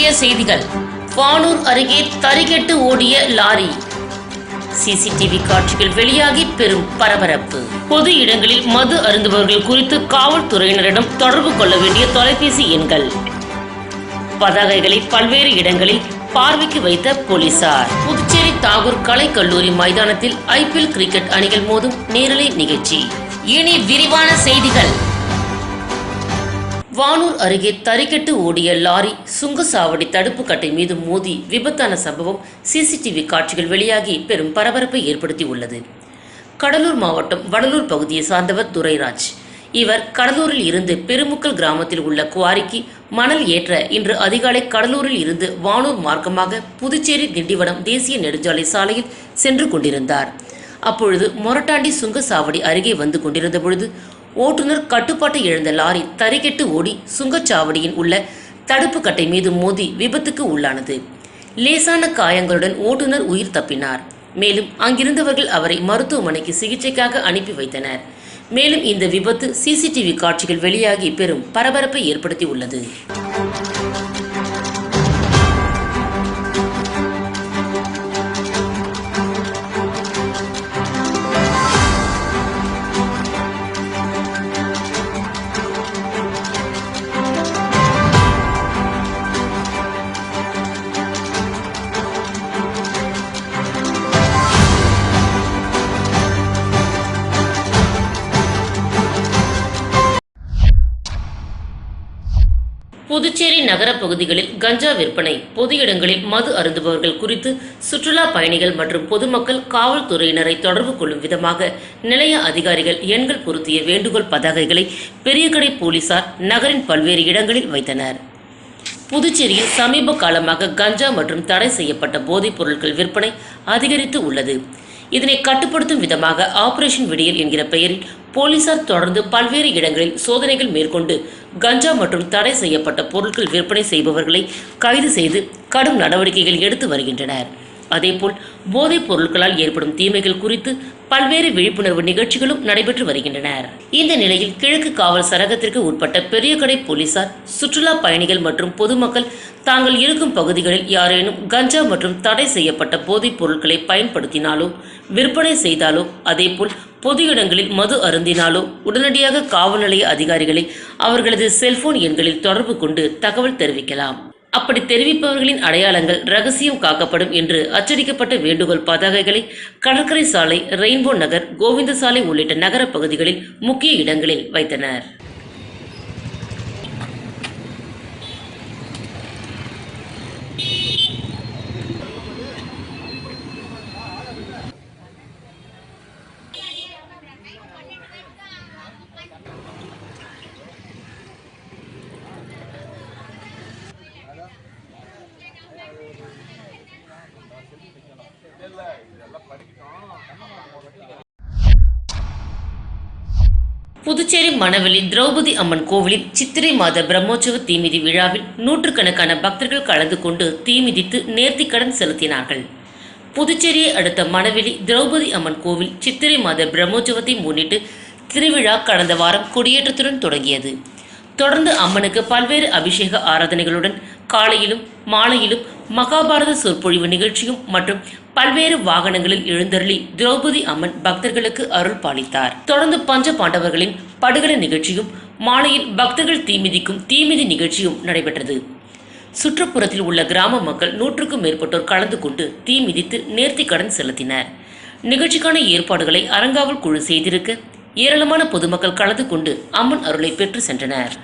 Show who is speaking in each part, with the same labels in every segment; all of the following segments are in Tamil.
Speaker 1: முக்கிய செய்திகள். வானூர் அருகே தறிகெட்டு ஓடிய லாரி. சிசிடிவி காட்சிகள் வெளியாகி பெரும் பரபரப்பு. பொது இடங்களில் மது அருந்துபவர்கள் குறித்து காவல்துறையினரிடம் தொடர்பு கொள்ள வேண்டிய தொலைபேசி எண்கள். பதாகைகளை பல்வேறு இடங்களில் பார்வைக்கு வைத்த போலீசார். புதுச்சேரி தாகூர் கலைக்கல்லூரி மைதானத்தில் ஐபிஎல் கிரிக்கெட் அணிகள் மோதும் நேரலை நிகழ்ச்சி. இனி விரிவான செய்திகள். வானூர் அருகே தறிக்கெட்டு ஓடிய லாரி சுங்கசாவடி தடுப்பு கட்டை மீது மோதி விபத்தான சம்பவம் சிசிடிவி காட்சிகள் வெளியாகி பெரும் பரபரப்பை ஏற்படுத்தி உள்ளது கடலூர் மாவட்டம் வடலூர் பகுதியை சார்ந்தவர் துரைராஜ். இவர் கடலூரில் இருந்து பெருமுக்கல் கிராமத்தில் உள்ள குவாரிக்கு மணல் ஏற்ற இன்று அதிகாலை கடலூரில் இருந்து வானூர் மார்க்கமாக புதுச்சேரி திண்டிவனம் தேசிய நெடுஞ்சாலை சாலையில் சென்று கொண்டிருந்தார். அப்பொழுது மொரட்டாண்டி சுங்கசாவடி அருகே வந்து கொண்டிருந்த பொழுது ஓட்டுநர் கட்டுப்பாட்டை இழந்த லாரி தறிகெட்டு ஓடி சுங்கச்சாவடியில் உள்ள தடுப்பு கட்டை மீது மோதி விபத்துக்கு உள்ளானது. லேசான காயங்களுடன் ஓட்டுநர் உயிர் தப்பினார். மேலும் அங்கிருந்தவர்கள் அவரை மருத்துவமனைக்கு சிகிச்சைக்காக அனுப்பி வைத்தனர். மேலும் இந்த விபத்து சிசிடிவி காட்சிகள் வெளியாகி பெரும் பரபரப்பை ஏற்படுத்தி உள்ளது புதுச்சேரி நகர பகுதிகளில் கஞ்சா விற்பனை. பொது இடங்களில் மது அருந்துபவர்கள் குறித்து சுற்றுலா பயணிகள் மற்றும் பொதுமக்கள் காவல்துறையினரை தொடர்பு கொள்ளும் விதமாக நிலைய அதிகாரிகள் எண்கள் பொருத்திய வேண்டுகோள் பதாகைகளை பெரியகடை போலீசார் நகரின் பல்வேறு இடங்களில் வைத்தனர். புதுச்சேரியில் சமீப காலமாக கஞ்சா மற்றும் தடை செய்யப்பட்ட போதைப் பொருட்கள் விற்பனை அதிகரித்து உள்ளது. இதனை கட்டுப்படுத்தும் விதமாக ஆபரேஷன் விடியல் என்கிற பெயரில் போலீசார் தொடர்ந்து பல்வேறு இடங்களில் சோதனைகள் மேற்கொண்டு கஞ்சா மற்றும் தடை செய்யப்பட்ட பொருட்கள் விற்பனை செய்பவர்களை கைது செய்து கடும் நடவடிக்கைகள் எடுத்து வருகின்றனர். அதேபோல் போதைப் பொருட்களால் ஏற்படும் தீமைகள் குறித்து பல்வேறு விழிப்புணர்வு நிகழ்ச்சிகளும் நடைபெற்று வருகின்றன. இந்த நிலையில் கிழக்கு காவல் சரகத்திற்கு உட்பட்ட பெரியகடை போலீசார் சுற்றுலா பயணிகள் மற்றும் பொதுமக்கள் தாங்கள் இருக்கும் பகுதிகளில் யாரேனும் கஞ்சா மற்றும் தடை செய்யப்பட்ட போதைப் பொருட்களை பயன்படுத்தினாலோ விற்பனை செய்தாலோ அதேபோல் பொது இடங்களில் மது அருந்தினாலோ உடனடியாக காவல் நிலைய அதிகாரிகளை அவர்களது செல்போன் எண்களில் தொடர்பு கொண்டு தகவல் தெரிவிக்கலாம். அப்படி தெரிவிப்பவர்களின் அடையாளங்கள் ரகசியம் காக்கப்படும் என்று அச்சடிக்கப்பட்ட வேண்டுகோள் பதாகைகளை கடற்கரை சாலை ரெயின்போ நகர் கோவிந்த சாலை உள்ளிட்ட நகர பகுதிகளில் முக்கிய இடங்களில் வைத்தனர். புதுச்சேரி மணவெளி திரௌபதி அம்மன் கோவிலில் சித்திரை மாத பிரம்மோற்சவ தீமிதி விழாவில் நூற்றுக்கணக்கான பக்தர்கள் கலந்து கொண்டு தீமிதித்து நேர்த்திக்கடன் செலுத்தினார்கள். புதுச்சேரியை அடுத்த மணவெளி திரௌபதி அம்மன் கோவில் சித்திரை மாத பிரம்மோற்சவத்தை முன்னிட்டு திருவிழா கடந்த வாரம் கொடியேற்றத்துடன் தொடங்கியது. தொடர்ந்து அம்மனுக்கு பல்வேறு அபிஷேக ஆராதனைகளுடன் காலையிலும் மாலையிலும் மகாபாரத சொற்பொழிவு நிகழ்ச்சியும் மற்றும் பல்வேறு வாகனங்களில் எழுந்தருளி திரௌபதி அம்மன் பக்தர்களுக்கு அருள் பாலித்தார். தொடர்ந்து பஞ்ச பாண்டவர்களின் படுகலை நிகழ்ச்சியும் மாலையில் பக்தர்கள் தீமிதிக்கும் தீமிதி நிகழ்ச்சியும் நடைபெற்றது. சுற்றுப்புறத்தில் உள்ள கிராம மக்கள் நூற்றுக்கும் மேற்பட்டோர் கலந்து கொண்டு தீ மிதித்து நேர்த்திக்கடன் செலுத்தினர். நிகழ்ச்சிக்கான ஏற்பாடுகளை அரங்காவல் குழு செய்திருக்க ஏராளமான பொதுமக்கள் கலந்து கொண்டு அம்மன் அருளை பெற்று சென்றனர்.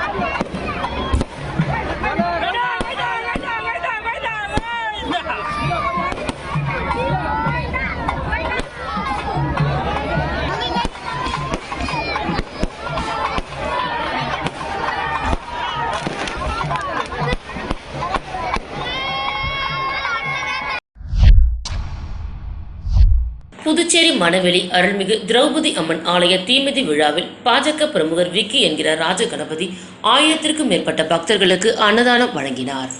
Speaker 1: புதுச்சேரி மணவெளி அருள்மிகு திரௌபதி அம்மன் ஆலய தீமிதி விழாவில் பாஜக பிரமுகர் விக்கி என்கிற ராஜகணபதி ஆயிரத்திற்கும் மேற்பட்ட பக்தர்களுக்கு அன்னதானம் வழங்கினார்.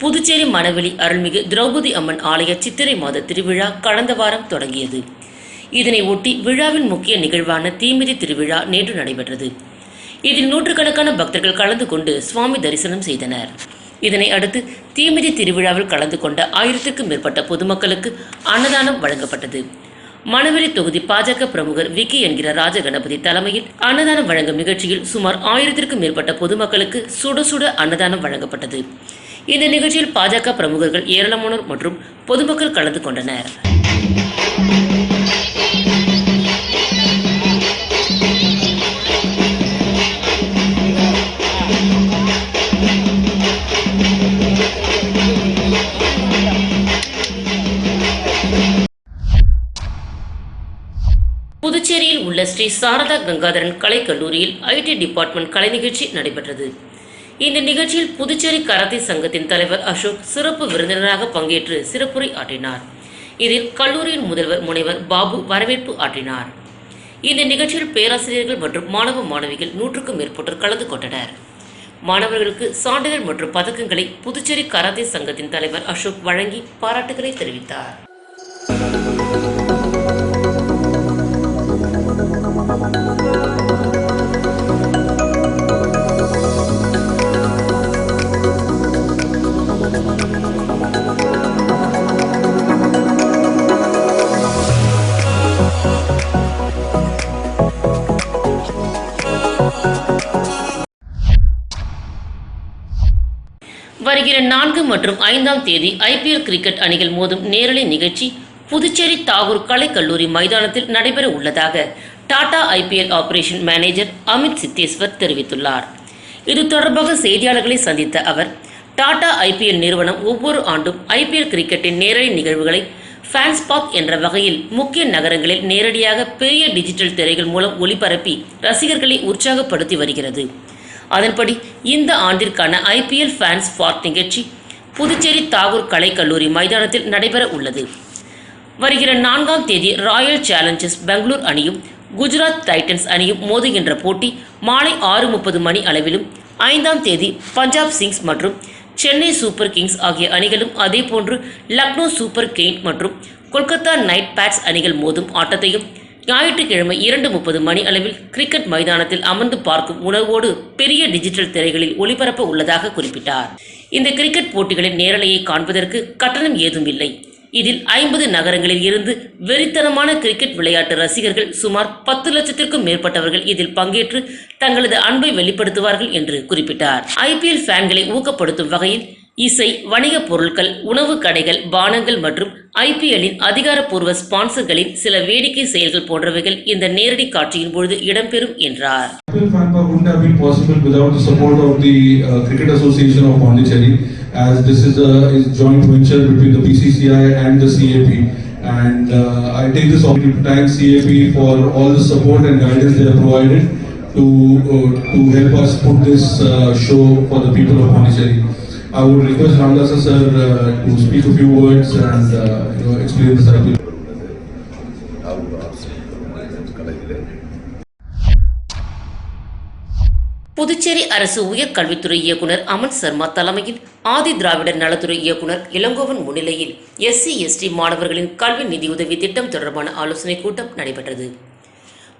Speaker 1: புதுச்சேரி மணவெளி அருள்மிகு திரௌபதி அம்மன் ஆலய சித்திரை மாத திருவிழா கடந்த வாரம் தொடங்கியது. இதனை ஒட்டி விழாவின் முக்கிய நிகழ்வான தீமிதி திருவிழா நேற்று நடைபெற்றது. இதில் நூற்றுக்கணக்கான பக்தர்கள் கலந்து கொண்டு சுவாமி தரிசனம் செய்தனர். இதனை அடுத்து தீமிதி திருவிழாவில் கலந்து கொண்ட ஆயிரத்திற்கும் மேற்பட்ட பொதுமக்களுக்கு அன்னதானம் வழங்கப்பட்டது. மணவெளி தொகுதி பாஜக பிரமுகர் விக்கி என்கிற ராஜகணபதி தலைமையில் அன்னதானம் வழங்கும் நிகழ்ச்சியில் சுமார் ஆயிரத்திற்கும் மேற்பட்ட பொதுமக்களுக்கு சுட சுட அன்னதானம் வழங்கப்பட்டது. இந்த நிகழ்ச்சியில் பாஜக பிரமுகர்கள் ஏராளமானோர் மற்றும் பொதுமக்கள் கலந்து கொண்டனர். புதுச்சேரியில் உள்ள ஸ்ரீ சாரதா கங்காதரன் கலைக்கல்லூரியில் ஐடி டிபார்ட்மெண்ட் கலை நிகழ்ச்சி நடைபெற்றது. இந்த நிகழ்ச்சியில் புதுச்சேரி கராத்தே சங்கத்தின் தலைவர் அசோக் சிறப்பு விருந்தினராக பங்கேற்று சிறப்புரை ஆற்றினார். இதில் கல்லூரியின் முதல்வர் முனைவர் பாபு வரவேற்பு ஆற்றினார். இந்த நிகழ்ச்சியில் பேராசிரியர்கள் மற்றும் மாணவ மாணவிகள் நூற்றுக்கும் மேற்பட்டோர் கலந்து கொண்டனர். மாணவர்களுக்கு சான்றிதழ் மற்றும் பதக்கங்களை புதுச்சேரி கராத்தே சங்கத்தின் தலைவர் அசோக் வழங்கி பாராட்டுகளை தெரிவித்தார். நான்கு மற்றும் ஐந்தாம் தேதி ஐபிஎல் கிரிக்கெட் அணிகள் மோதும் நேரலை நிகழ்ச்சி புதுச்சேரி தாகூர் கலைக்கல்லூரி மைதானத்தில் நடைபெற உள்ளதாக Tata IPL operation manager Amit Siddheshwar தெரிவித்துள்ளார். இது தொடர்பாக செய்தியாளர்களை சந்தித்த அவர் டாடா ஐபிஎல் நிறுவனம் ஒவ்வொரு ஆண்டும் ஐபிஎல் கிரிக்கெட்டின் நேரடி நிகழ்வுகளை ஃபேன்ஸ் பாக் என்ற வகையில் முக்கிய நகரங்களில் நேரடியாக பெரிய டிஜிட்டல் திரைகள் மூலம் ஒளிபரப்பி ரசிகர்களை உற்சாகப்படுத்தி வருகிறது. அதன்படி இந்த ஆண்டிற்கான ஐபிஎல் ஃபேன்ஸ் ஃபார்ட் நிகழ்ச்சி புதுச்சேரி தாகூர் கலைக்கல்லூரி மைதானத்தில் நடைபெற உள்ளது. வருகிற நான்காம் தேதி ராயல் சேலஞ்சர்ஸ் பெங்களூர் அணியும் குஜராத் டைட்டன்ஸ் அணியும் மோதுகின்ற போட்டி மாலை ஆறு முப்பது மணி அளவிலும் ஐந்தாம் தேதி பஞ்சாப் சிங்ஸ் மற்றும் சென்னை சூப்பர் கிங்ஸ் ஆகிய அணிகளும் அதேபோன்று லக்னோ சூப்பர் கிங் மற்றும் கொல்கத்தா நைட் பேட்ஸ் அணிகள் மோதும் ஆட்டத்தையும் ஞாயிற்றுக்கிழமை இரண்டு முப்பது மணி அளவில் கிரிக்கெட் மைதானத்தில் அமர்ந்து பார்க்கும் உணர்வோடு பெரிய டிஜிட்டல் திரைகளில் ஒளிபரப்ப உள்ளதாக குறிப்பிட்டார். இந்த கிரிக்கெட் போட்டிகளின் நேரலையை காண்பதற்கு கட்டணம் ஏதும் இல்லை. இதில் ஐம்பது நகரங்களில் இருந்து வெறித்தனமான கிரிக்கெட் விளையாட்டு ரசிகர்கள் சுமார் பத்து லட்சத்திற்கும் மேற்பட்டவர்கள் இதில் பங்கேற்று தங்களது அன்பை வெளிப்படுத்துவார்கள் என்று குறிப்பிட்டார். ஐபிஎல் ஃபேன்களை ஊக்கப்படுத்தும் வகையில் இசை வணிகப் பொருட்கள் உணவு கடைகள் பானங்கள் மற்றும் ஐபிஎல்லின் அதிகாரப்பூர்வ ஸ்பான்சர்களின் சில வேடிக்கை செயல்கள் போன்றவைகள் இந்த நேரடி காட்சியின் பொழுது இடம்பெறும் என்றார்
Speaker 2: as this is a is joint venture between the BCCI and the CAP. And uh, I take this opportunity to thank CAP for all the support and guidance they have provided to uh, to help us put this uh, show for the people of Pondicherry. I would request Ramdasa sir uh, to speak a few words and uh, you know, explain the IPL.
Speaker 1: Puducherry அரசு உயர்கல்வித்துறை இயக்குனர் அமன் சர்மா தலைமையில் ஆதி திராவிடர் நலத்துறை இயக்குனர் இளங்கோவன் முன்னிலையில் எஸ்சி எஸ்டி மாணவர்களின் கல்வி நிதியுதவி திட்டம் தொடர்பான ஆலோசனைக் கூட்டம் நடைபெற்றது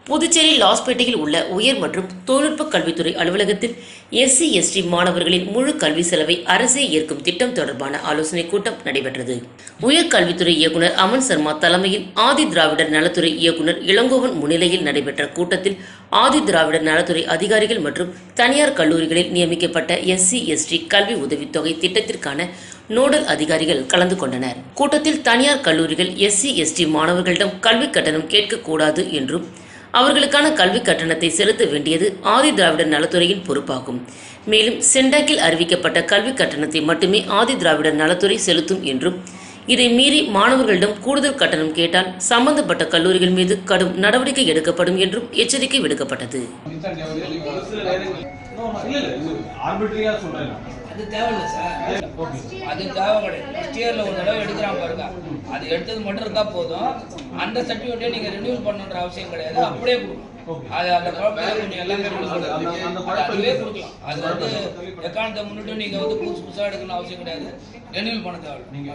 Speaker 1: புதுச்சேரி லாஸ்பேட்டையில் உள்ள உயர் மற்றும் தொழில்நுட்ப கல்வித்துறை அலுவலகத்தில் எஸ்சி எஸ்டி மாணவர்களின் முழு கல்வி செலவை அரசே ஏற்கும் திட்டம் தொடர்பான ஆலோசனைக் கூட்டம் நடைபெற்றது. உயர்கல்வித்துறை இயக்குனர் அமன் சர்மா தலைமையில் ஆதி திராவிடர் நலத்துறை இயக்குனர் இளங்கோவன் முன்னிலையில் நடைபெற்ற கூட்டத்தில் ஆதி திராவிடர் நலத்துறை அதிகாரிகள் மற்றும் தனியார் கல்லூரிகளில் நியமிக்கப்பட்ட எஸ்சி எஸ்டி கல்வி உதவித்தொகை திட்டத்திற்கான நோடல் அதிகாரிகள் கலந்து கொண்டனர். கூட்டத்தில் தனியார் கல்லூரிகள் எஸ்சி எஸ்டி மாணவர்களிடம் கல்வி கட்டணம் கேட்கக்கூடாது என்றும் அவர்களுக்கான கல்வி கட்டணத்தை செலுத்த வேண்டியது ஆதி திராவிடர் நலத்துறையின் பொறுப்பாகும் மேலும் சென்டாக்கில் அறிவிக்கப்பட்ட கல்வி கட்டணத்தை மட்டுமே ஆதி திராவிடர் நலத்துறை செலுத்தும் என்றும் இதை மீறி மாணவர்களிடம் கூடுதல் கட்டணம் கேட்டால் சம்பந்தப்பட்ட கல்லூரிகள் மீது கடும் நடவடிக்கை எடுக்கப்படும் என்றும் எச்சரிக்கை விடுக்கப்பட்டது
Speaker 3: அது தேவையில்ல சார். அது தேவை கிடையாது ஃபர்ஸ்ட் இயர்ல ஒரு தடவை எடுக்கிறான் பாருங்க. அது எடுத்தது மட்டும் இருந்தா போதும். அந்த சர்டிஃபிகேட்டை நீங்க ரினியூல் பண்ணணுன்ற அவசியம் கிடையாது. அப்படியே கொடுக்கணும். அது அந்த குழப்பத்தை கொஞ்சம் எல்லாமே கொடுக்கணும்.
Speaker 4: அந்த- அந்த
Speaker 3: அது
Speaker 4: குழப்பம்
Speaker 3: அதுவே கொடுக்கலாம். அது வந்து எக்காரணத்தை முன்னிட்டு நீங்க வந்து புதுசு புதுசா எடுக்கணும் அவசியம் கிடையாது. ரினியூல் பண்ண தேவை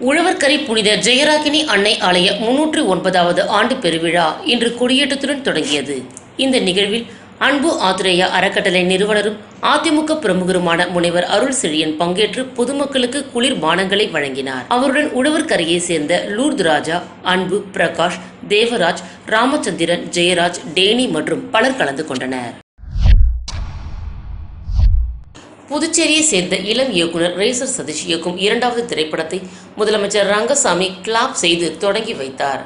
Speaker 1: உழவர்கரை புனித ஜெயராகினி அன்னை ஆலய முன்னூற்று ஒன்பதாவது ஆண்டு பெருவிழா இன்று கொடியேற்றத்துடன் தொடங்கியது. இந்த நிகழ்வில் அன்பு ஆத்ரேயா அறக்கட்டளை நிறுவனரும் அதிமுக பிரமுகருமான முனைவர் அருள் செழியன் பங்கேற்று பொதுமக்களுக்கு குளிர் பானங்களை வழங்கினார். அவருடன் உழவர்கரையை சேர்ந்த லூர்து ராஜா அன்பு பிரகாஷ் தேவராஜ் ராமச்சந்திரன் ஜெயராஜ் டேனி மற்றும் பலர் கலந்து கொண்டனர். புதுச்சேரியை சேர்ந்த இளம் இயக்குனர் ரேசர் சதீஷ் இயக்கும் இரண்டாவது திரைப்படத்தை முதலமைச்சர் ரங்கசாமி கிளாப் செய்து தொடங்கி வைத்தார்.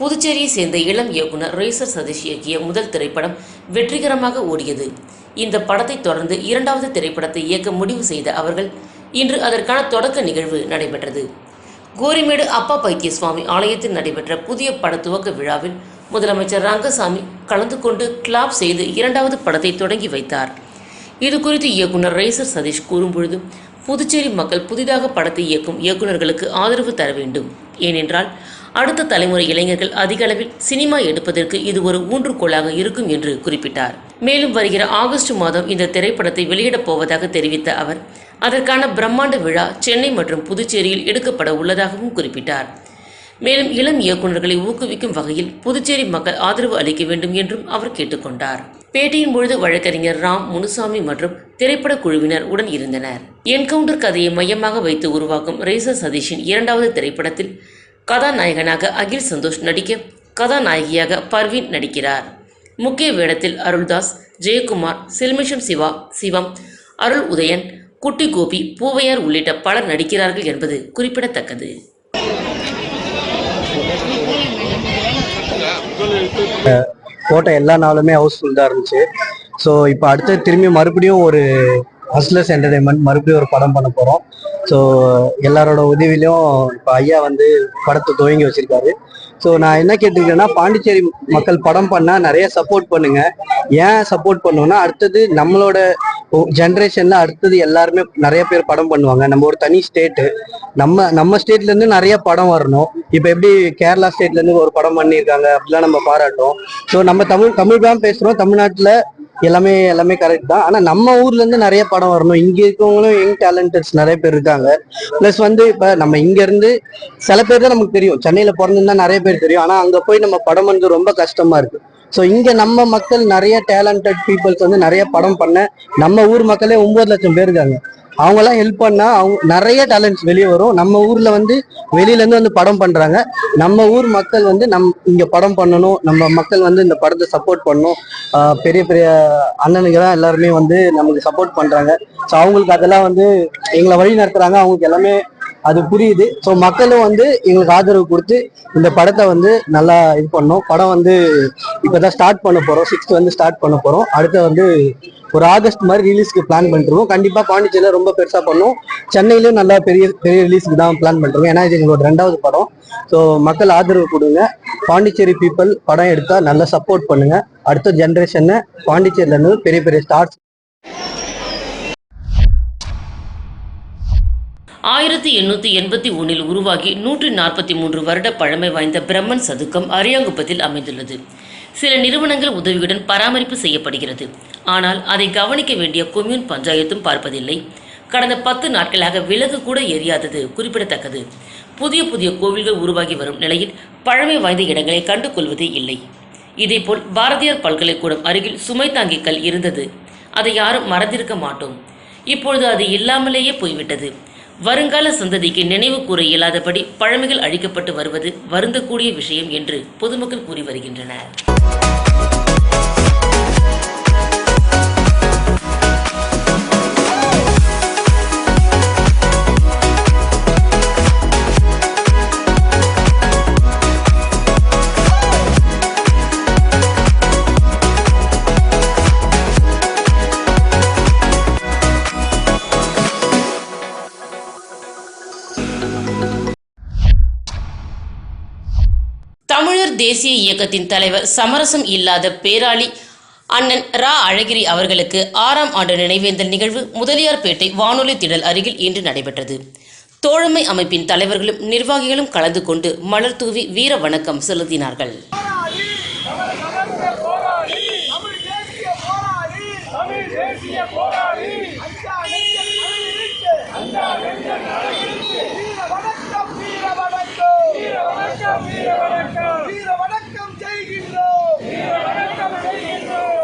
Speaker 1: புதுச்சேரியை சேர்ந்த இளம் இயக்குனர் ரேசர் சதீஷ் இயக்கிய முதல் திரைப்படம் வெற்றிகரமாக ஓடியது. இந்த படத்தை தொடர்ந்து இரண்டாவது திரைப்படத்தை இயக்க முடிவு செய்த அவர்கள் இன்று அதற்கான தொடக்க நிகழ்வு நடைபெற்றது. கோரிமேடு அப்பா பைத்திய சுவாமி ஆலயத்தில் நடைபெற்ற புதிய பட துவக்க விழாவில் முதலமைச்சர் ரங்கசாமி கலந்து கொண்டு கிளாப் செய்து இரண்டாவது படத்தை தொடங்கி வைத்தார். இது குறித்து இயக்குனர் ரேசர் சதீஷ் கூறும்பொழுது புதுச்சேரி மக்கள் புதிதாக படத்தை இயக்கும் இயக்குநர்களுக்கு ஆதரவு தர வேண்டும். ஏனென்றால் அடுத்த தலைமுறை இளைஞர்கள் அதிக அளவில் சினிமா எடுப்பதற்கு இது ஒரு ஊன்றுகோலாக இருக்கும் என்று குறிப்பிட்டார். மேலும் வருகிற ஆகஸ்ட் மாதம் இந்த திரைப்படத்தை வெளியிடப் போவதாக தெரிவித்த அவர் அதற்கான பிரம்மாண்ட விழா சென்னை மற்றும் புதுச்சேரியில் எடுக்கப்பட உள்ளதாகவும் குறிப்பிட்டார். மேலும் இளம் இயக்குநர்களை ஊக்குவிக்கும் வகையில் புதுச்சேரி மக்கள் ஆதரவு அளிக்க வேண்டும் என்றும் அவர் கேட்டுக்கொண்டார் பேட்டியின் பொழுது வழக்கறிஞர் ராம் முனுசாமி மற்றும் திரைப்பட குழுவினர் உடன் இருந்தனர். என்கவுண்டர் கதையை மையமாக வைத்து உருவாக்கும் ரேசர் சதீஷின் இரண்டாவது திரைப்படத்தில் கதாநாயகனாக அகில் சந்தோஷ் நடிக்க கதாநாயகியாக பர்வீன் நடிக்கிறார். முக்கிய வேடத்தில் அருள்தாஸ் ஜெயக்குமார் செல்மிஷம் சிவா சிவம் அருள் உதயன் குட்டி கோபி பூவையார் உள்ளிட்ட பலர் நடிக்கிறார்கள் என்பது குறிப்பிடத்தக்கது.
Speaker 5: போட்ட எல்லா நாளுமே ஹவுஸ்ஃபுல் தான் இருந்துச்சு. ஸோ இப்போ அடுத்து திரும்பி மறுபடியும் ஒரு ஹஸ்லஸ் என்டர்டைன்மெண்ட் மறுபடியும் ஒரு படம் பண்ண போகிறோம் ஸோ எல்லாரோட உதவிலையும் இப்போ ஐயா வந்து படத்தை துவங்கி வச்சிருக்காரு. ஸோ நான் என்ன கேட்டிருக்கேன்னா பாண்டிச்சேரி மக்கள் படம் பண்ணால் நிறைய சப்போர்ட் பண்ணுங்க. ஏன் சப்போர்ட் பண்ணுவோம்னா அடுத்தது நம்மளோட ஜென்ரேஷன்ல அடுத்தது எல்லாருமே நிறைய பேர் படம் பண்ணுவாங்க. நம்ம ஒரு தனி ஸ்டேட்டு நம்ம நம்ம ஸ்டேட்ல இருந்து நிறைய படம் வரணும். இப்போ எப்படி கேரளா ஸ்டேட்ல இருந்து ஒரு படம் பண்ணியிருக்காங்க அப்படிலாம் நம்ம பாராட்டும் ஸோ நம்ம தமிழ் தமிழ் தான் பேசுறோம். தமிழ்நாட்டில் எல்லாமே எல்லாமே கரெக்ட் தான். ஆனா நம்ம ஊர்ல இருந்து நிறைய படம் வரணும். இங்க இருக்கவங்களும் யங் டேலண்டட்ஸ் நிறைய பேர் இருக்காங்க. பிளஸ் வந்து இப்ப நம்ம இங்க இருந்து சில பேர் தான் நமக்கு தெரியும். சென்னையில பிறந்திருந்தா நிறைய பேர் தெரியும். ஆனா அங்க போய் நம்ம படம் வந்து ரொம்ப கஷ்டமா இருக்கு. ஸோ இங்க நம்ம மக்கள் நிறைய டேலண்டட் பீப்புள்ஸ் வந்து நிறைய படம் பண்ண நம்ம ஊர் மக்களே ஒன்பது லட்சம் பேர் இருக்காங்க. அவங்க எல்லாம் ஹெல்ப் பண்ணா அவங்க நிறைய டேலண்ட்ஸ் வெளியே வரும். நம்ம ஊர்ல வந்து வெளியில இருந்து வந்து படம் பண்றாங்க. நம்ம ஊர் மக்கள் வந்து நம் இங்க படம் பண்ணணும். நம்ம மக்கள் வந்து இந்த படத்தை சப்போர்ட் பண்ணணும். பெரிய பெரிய அண்ணனுங்க தான் எல்லாருமே வந்து நமக்கு சப்போர்ட் பண்றாங்க. ஸோ அவங்களுக்கு அதெல்லாம் வந்து எங்களை வழி நடத்துறாங்க. அவங்களுக்கு எல்லாமே அது புரியுது. ஸோ மக்களும் வந்து எங்களுக்கு ஆதரவு கொடுத்து இந்த படத்தை வந்து நல்லா இது பண்ணோம் படம் வந்து இப்போதான் ஸ்டார்ட் பண்ண போறோம். சிக்ஸ்த் வந்து ஸ்டார்ட் பண்ண போறோம். அடுத்த வந்து ஒரு ஆகஸ்ட் மாதிரி ரிலீஸ்க்கு பிளான் பண்ணிருவோம். கண்டிப்பா பாண்டிச்சேரியில ரொம்ப பெருசா பண்ணும். சென்னையிலயும் நல்லா பெரிய பெரிய ரிலீஸ்க்கு தான் பிளான் பண்றோம். ஏன்னா இது எங்களோட ரெண்டாவது படம். ஸோ மக்கள் ஆதரவு கொடுங்க. பாண்டிச்சேரி பீப்புள் படம் எடுத்தா நல்லா சப்போர்ட் பண்ணுங்க. அடுத்த ஜென்ரேஷனை பாண்டிச்சேரியில இருந்து பெரிய பெரிய ஸ்டார்ஸ்
Speaker 1: ஆயிரத்தி எண்ணூற்றி எண்பத்தி ஒன்றில் உருவாகி நூற்றி நாற்பத்தி மூன்று வருட பழமை வாய்ந்த பிரம்மன் சதுக்கம் அரியாங்குப்பத்தில் அமைந்துள்ளது. சில நிறுவனங்கள் உதவியுடன் பராமரிப்பு செய்யப்படுகிறது. ஆனால் அதை கவனிக்க வேண்டிய கொம்யூன் பஞ்சாயத்தும் பார்ப்பதில்லை. கடந்த பத்து நாட்களாக விலகு கூட எரியாதது குறிப்பிடத்தக்கது. புதிய புதிய கோவில்கள் உருவாகி வரும் நிலையில் பழமை வாய்ந்த இடங்களை கண்டு கொள்வதே இல்லை. இதேபோல் பாரதியார் பல்கலைக்கூடம் அருகில் சுமை தாங்கி கல் இருந்தது. அதை யாரும் மறந்திருக்க மாட்டோம். இப்பொழுது அது இல்லாமலேயே போய்விட்டது. வருங்கால சந்ததிக்கு நினைவு கூற இயலாதபடி பழமைகள் அழிக்கப்பட்டு வருவது வருந்தக்கூடிய விஷயம் என்று பொதுமக்கள் கூறி வருகின்றனர். தேசிய இயக்கத்தின் தலைவர் சமரசம் இல்லாத பேராளி அண்ணன் ரா. அழகிரி அவர்களுக்கு ஆறாம் ஆண்டு நினைவேந்தல் நிகழ்வு முதலியார்பேட்டை வானொலி திடல் அருகில் இன்று நடைபெற்றது. தோழமை அமைப்பின் தலைவர்களும் நிர்வாகிகளும் கலந்து கொண்டு மலர் தூவி வீர வணக்கம் செலுத்தினார்கள்
Speaker 6: தமிழ் தேசிய போராளி அஞ்சா நெஞ்சல் அழிவிட்டு வீர வணக்கம் வீர வணக்கம் வீர வணக்கம் வீர வணக்கம் வீர வணக்கம் செய்கின்றோம் வீர வணக்கம் செய்கின்றோம்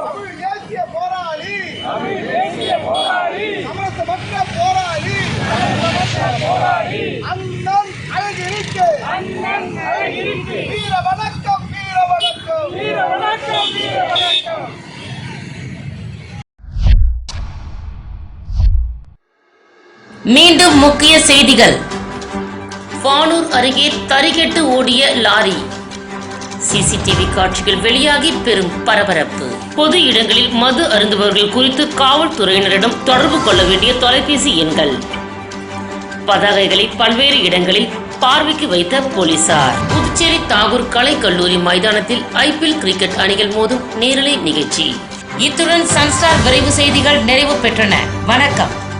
Speaker 1: மீண்டும் முக்கிய செய்திகள். வானூர் அருகே தறிகெட்டு ஓடிய லாரி. சிசிடிவி காட்சிகள் வெளியாகி பெரும் பரபரப்பு. பொது இடங்களில் மது அருந்துபவர்கள் குறித்து காவல்துறையினரிடம் தொடர்பு கொள்ள வேண்டிய தொலைபேசி எண்கள். பதாகைகளை பல்வேறு இடங்களில் பார்வைக்கு வைத்த போலீசார். புதுச்சேரி தாகூர் கலை கல்லூரி மைதானத்தில் ஐபிஎல் கிரிக்கெட் அணிகள் மோதும் நேரலை நிகழ்ச்சி. இத்துடன் சன்ஸ்டார் விரைவு செய்திகள் நிறைவு பெற்றன. வணக்கம்.